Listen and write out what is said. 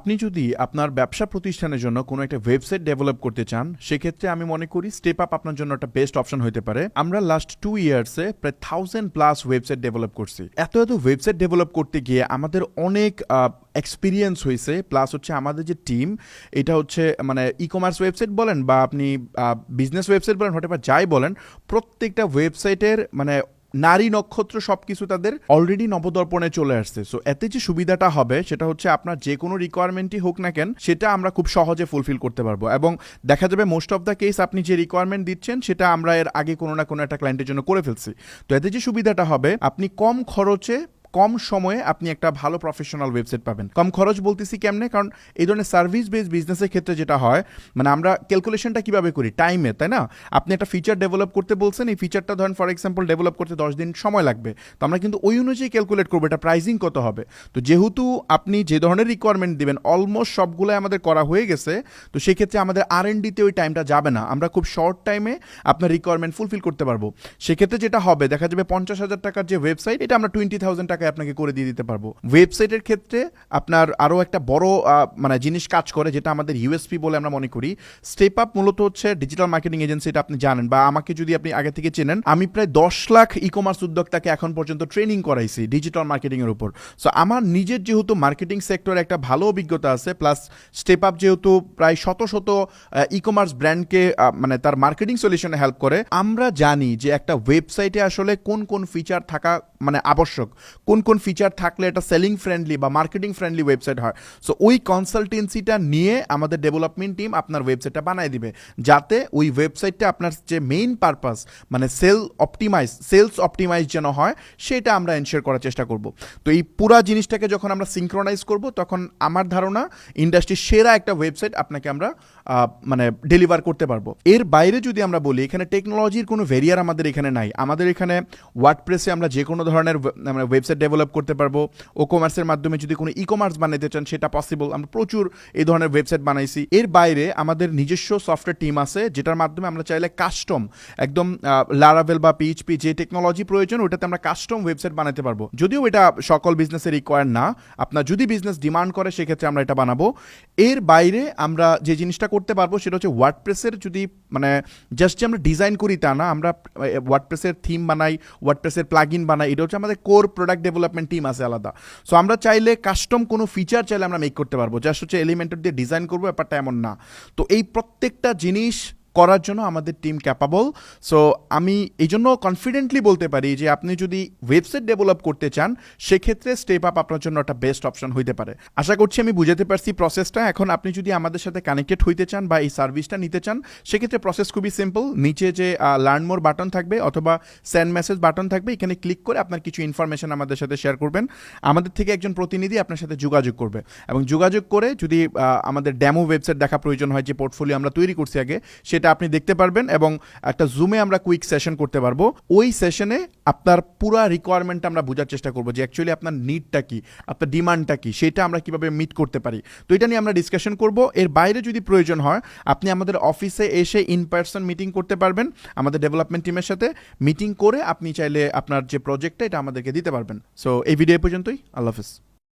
আপনি যদি আপনার ব্যবসা প্রতিষ্ঠানের জন্য কোনো একটা ওয়েবসাইট ডেভেলপ করতে চান, সেক্ষেত্রে আমি মনে করি স্টেপ আপ আপনার জন্য একটা বেস্ট অপশন হতে পারে। আমরা লাস্ট টু ইয়ার্সে প্রায় থাউজেন্ড প্লাস ওয়েবসাইট ডেভেলপ করছি। এত এত ওয়েবসাইট ডেভেলপ করতে গিয়ে আমাদের অনেক এক্সপিরিয়েন্স হয়েছে প্লাস হচ্ছে আমাদের যে টিম এটা হচ্ছে মানে ই কমার্স ওয়েবসাইট বলেন বা আপনি বিজনেস ওয়েবসাইট বলেন পারে যাই বলেন, প্রত্যেকটা ওয়েবসাইটের মানে নারী নক্ষত্র সবকিছু তাদের অলরেডি নবদর্পণে চলে আসছে। সো এতে যে সুবিধাটা হবে, সেটা হচ্ছে আপনার যে কোনো রিকোয়ারমেন্টই হোক না কেন, সেটা আমরা খুব সহজে ফুলফিল করতে পারব। এবং দেখা যাবে মোস্ট অফ দ্য কেস আপনি যে রিকোয়ারমেন্ট দিচ্ছেন, সেটা আমরা এর আগে কোনো না কোনো একটা ক্লায়েন্টের জন্য করে ফেলছি। তো এতে যে সুবিধাটা হবে, আপনি কম খরচে কম সময়ে আপনি একটা ভালো প্রফেশনাল ওয়েবসাইট পাবেন। কম খরচ বলতেছি কেমনে? কারণ এই ধরনের সার্ভিস বেস বিজনেসের ক্ষেত্রে যেটা হয় মানে আমরা ক্যালকুলেশনটা কীভাবে করি? টাইমে তাই না? আপনি একটা ফিচার ডেভেলপ করতে বলছেন, এই ফিচারটা ধরেন ফর এক্সাম্পল ডেভেলপ করতে দশ দিন সময় লাগবে। তো আমরা কিন্তু ওই অনুযায়ী ক্যালকুলেট করব, এটা প্রাইজিং কত হবে? তো যেহেতু আপনি যে ধরনের রিকোয়ারমেন্ট দিবেন অলমোস্ট সবগুলোই আমাদের করা হয়ে গেছে, তো সেক্ষেত্রে আমাদের আর এন ডিতে ওই টাইমটা যাবে না। আমরা খুব শর্ট টাইমে আপনার রিকোয়ারমেন্ট ফুলফিল করতে পারব। সেক্ষেত্রে যেটা হবে, দেখা যাবে পঞ্চাশ হাজার টাকার যে ওয়েবসাইট এটা আমরা টোয়েন্টি থাউজেন্ড টাকায় আপনাকে করে দিয়ে দিতে পারব। ওয়েবসাইটের ক্ষেত্রে আপনার আরও একটা বড় মানে জিনিস কাজ করে, যেটা আমাদের ইউএসপি বলে আমরা মনে করি। স্টেপ আপ মূলত হচ্ছে ডিজিটাল মার্কেটিং এজেন্সি এটা আপনি জানেন বা আমাকে যদি আপনি আগে থেকে চেনেন, আমি প্রায় দশ লাখ ই কমার্স উদ্যোক্তাকে এখন পর্যন্ত ট্রেনিং করাইছি ডিজিটাল মার্কেটিংয়ের উপর। সো আমার নিজের যেহেতু মার্কেটিং সেক্টরে একটা ভালো অভিজ্ঞতা আছে প্লাস স্টেপ আপ যেহেতু প্রায় শত শত ই কমার্স ব্র্যান্ডকে মানে তার মার্কেটিং সলিউশনে হেল্প করে, আমরা জানি যে একটা ওয়েবসাইটে আসলে কোন কোন ফিচার থাকা মানে আবশ্যক কোন কোন ফিচার থাকলে এটা সেলিং ফ্রেন্ডলি বা মার্কেটিং ফ্রেন্ডলি ওয়েবসাইট হয়। সো ওই কনসালটেন্সিটা নিয়ে আমাদের ডেভেলপমেন্ট টিম আপনার ওয়েবসাইটটা বানিয়ে দিবে। যাতে ওই ওয়েবসাইটটা আপনার যে মেইন পারপাস মানে সেল অপটিমাইজ সেলস অপটিমাইজ যেন হয়, সেটা আমরা এনশিওর করার চেষ্টা করব। তো এই পুরা জিনিসটাকে যখন আমরা সিঙ্ক্রোনাইজ করব, তখন আমার ধারণা ইন্ডাস্ট্রির সেরা একটা ওয়েবসাইট আপনাকে আমরা মানে ডেলিভার করতে পারব। এর বাইরে যদি আমরা বলি, এখানে টেকনোলজির কোনো ভেরিয়ার আমাদের এখানে নাই। আমাদের এখানে ওয়ার্ডপ্রেসে আমরা যে কোনো ধরনের মানে ওয়েবসাইট ডেভেলপ করতে পারব। ও কমার্সের মাধ্যমে যদি কোনো ই কমার্স বানাইতে চান, সেটা পসিবল আমরা প্রচুর এই ধরনের ওয়েবসাইট বানাইছি। এর বাইরে আমাদের নিজস্ব সফটওয়্যার টিম আছে, যেটার মাধ্যমে আমরা চাইলে কাস্টম একদম লারাভেল বা পিএইচপি যে টেকনোলজি প্রয়োজন, ওটাতে আমরা কাস্টম ওয়েবসাইট বানাতে পারব। যদিও এটা সকল বিজনেসের রিকোয়ার না, আপনার যদি বিজনেস ডিমান্ড করে, সেক্ষেত্রে আমরা এটা বানাবো। এর বাইরে আমরা যে জিনিসটা করতে পারব, সেটা হচ্ছে ওয়ার্ডপ্রেসের যদি মানে জাস্ট যে আমরা ডিজাইন করি তা না, আমরা ওয়ার্ডপ্রেসের থিম বানাই ওয়ার্ডপ্রেসের প্লাগ ইন বানাই, এটা হচ্ছে আমাদের কোর প্রোডাক্ট ডেভেলপমেন্ট টিম আছে আলাদা। সো আমরা চাইলে কাস্টম কোনো ফিচার চাইলে আমরা মেক করতে পারব। জাস্ট হচ্ছে এলিমেন্টের দিয়ে ডিজাইন করব, ব্যাপারটা এমন না। তো এই প্রত্যেকটা জিনিস করার জন্য আমাদের টিম ক্যাপাবল সো আমি এই জন্য কনফিডেন্টলি বলতে পারি যে আপনি যদি ওয়েবসাইট ডেভেলপ করতে চান, সেক্ষেত্রে স্টেপ আপ আপনার জন্য একটা বেস্ট অপশন হইতে পারে। আশা করছি আমি বুঝাতে পারছি প্রসেসটা এখন আপনি যদি আমাদের সাথে কানেক্টেড হইতে চান বা এই সার্ভিসটা নিতে চান, সেক্ষেত্রে প্রসেস খুবই সিম্পল নিচে যে লার্ন মোর বাটন থাকবে অথবা সেন্ড মেসেজ বাটন থাকবে, এখানে ক্লিক করে আপনার কিছু ইনফরমেশন আমাদের সাথে শেয়ার করবেন। আমাদের থেকে একজন প্রতিনিধি আপনার সাথে যোগাযোগ করবে এবং যোগাযোগ করে যদি আমাদের ড্যামো ওয়েবসাইট দেখা প্রয়োজন হয় যে পোর্টফোলিও আমরা তৈরি করছি আগে, সেটা আপনি দেখতে পারবেন এবং একটা জুমে আমরা কুইক সেশন করতে পারব। ওই সেশনে আপনার পুরা রিকোয়ারমেন্ট আমরা বোঝার চেষ্টা করব যে অ্যাকচুয়ালি আপনার নিডটা কি, আপনার ডিমান্ডটা কি, সেটা আমরা কীভাবে মিট করতে পারি। তো এটা নিয়ে আমরা ডিসকাশন করব। এর বাইরে যদি প্রয়োজন হয়, আপনি আমাদের অফিসে এসে ইন পার্সন মিটিং করতে পারবেন, আমাদের ডেভেলপমেন্ট টিমের সাথে মিটিং করে আপনি চাইলে আপনার যে প্রজেক্টটা এটা আমাদেরকে দিতে পারবেন। সো এই ভিডিও পর্যন্তই। আল্লাহ হাফিজ।